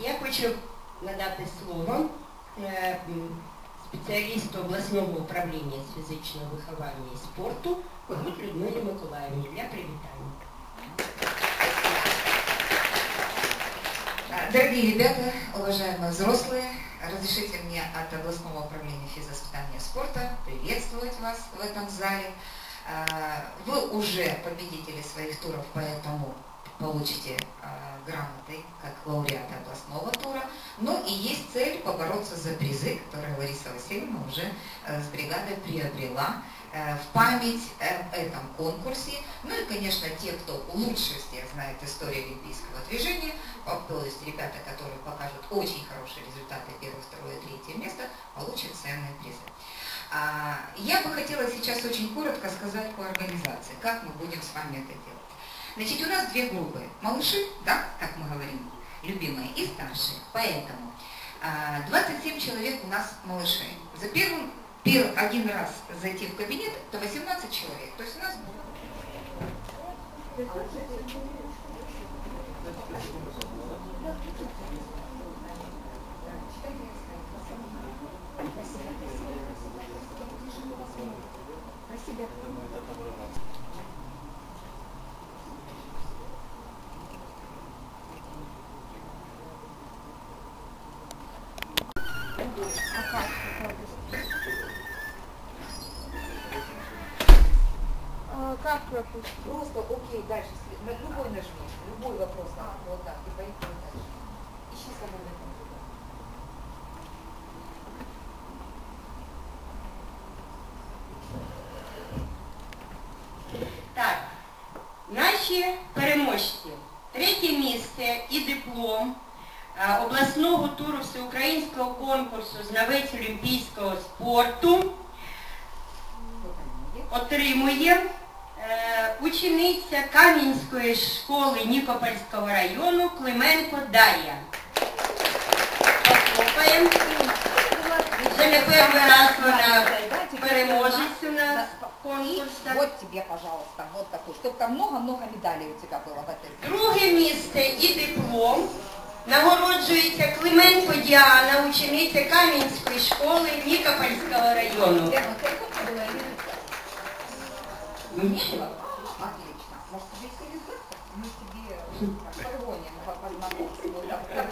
Я хочу надати слово е, м, спеціалісту обласного управління з фізичного виховання і спорту Когут Людмилі Миколаївні для привітання. А, Дорогие ребята, уважаемые взрослые, разрешите мне от областного управления физвоспитания и спорта приветствовать вас в этом зале. А, Вы уже победители своих туров, поэтому получите а, грамоты как лауреаты областного тура. Ну и есть цель побороться за призы, которые Лариса Васильевна уже э, с бригадой приобрела э, в память об этом конкурсе. Ну и, конечно, те, кто лучше всех знает историю олимпийского движения, то есть ребята, которые покажут очень хорошие результаты первое, второе, третье место, получат ценные призы. А, Я бы хотела сейчас очень коротко сказать по организации, как мы будем с вами это делать. Значит, у нас две группы. Малыши, да, как мы говорим, любимые, и старшие. Поэтому а, 27 человек у нас малышей. За первым, пер- один раз зайти в кабинет, это 18 человек. То есть у нас А, Как пропустить? Просто окей, дальше. на Любой нажми, любой вопрос. А, вот так, и поехали дальше. Ищи свободный компьютер. Так, наші переможці. Третє місце і диплом обласного туру всеукраїнського конкурсу знавець олімпійського спорту Вот они, есть. отримує е, учениця Кам'янської школи Нікопольського району Клименко Дар'я. Похлопаємо. Вже не перший раз вона переможець у нас конкурсу. Вот тебе, пожалуйста, вот такой, чтобы там много-много медалей у тебя было в этой. Друге місце і диплом нагороджується Клименко Діана, учениця Кам'янської школи Нікопольського району. Лена, ты хоть была или нет? Нічого. Отлично. Может, тебе стилизация? Мы тебе позвоним по познакомству, да, как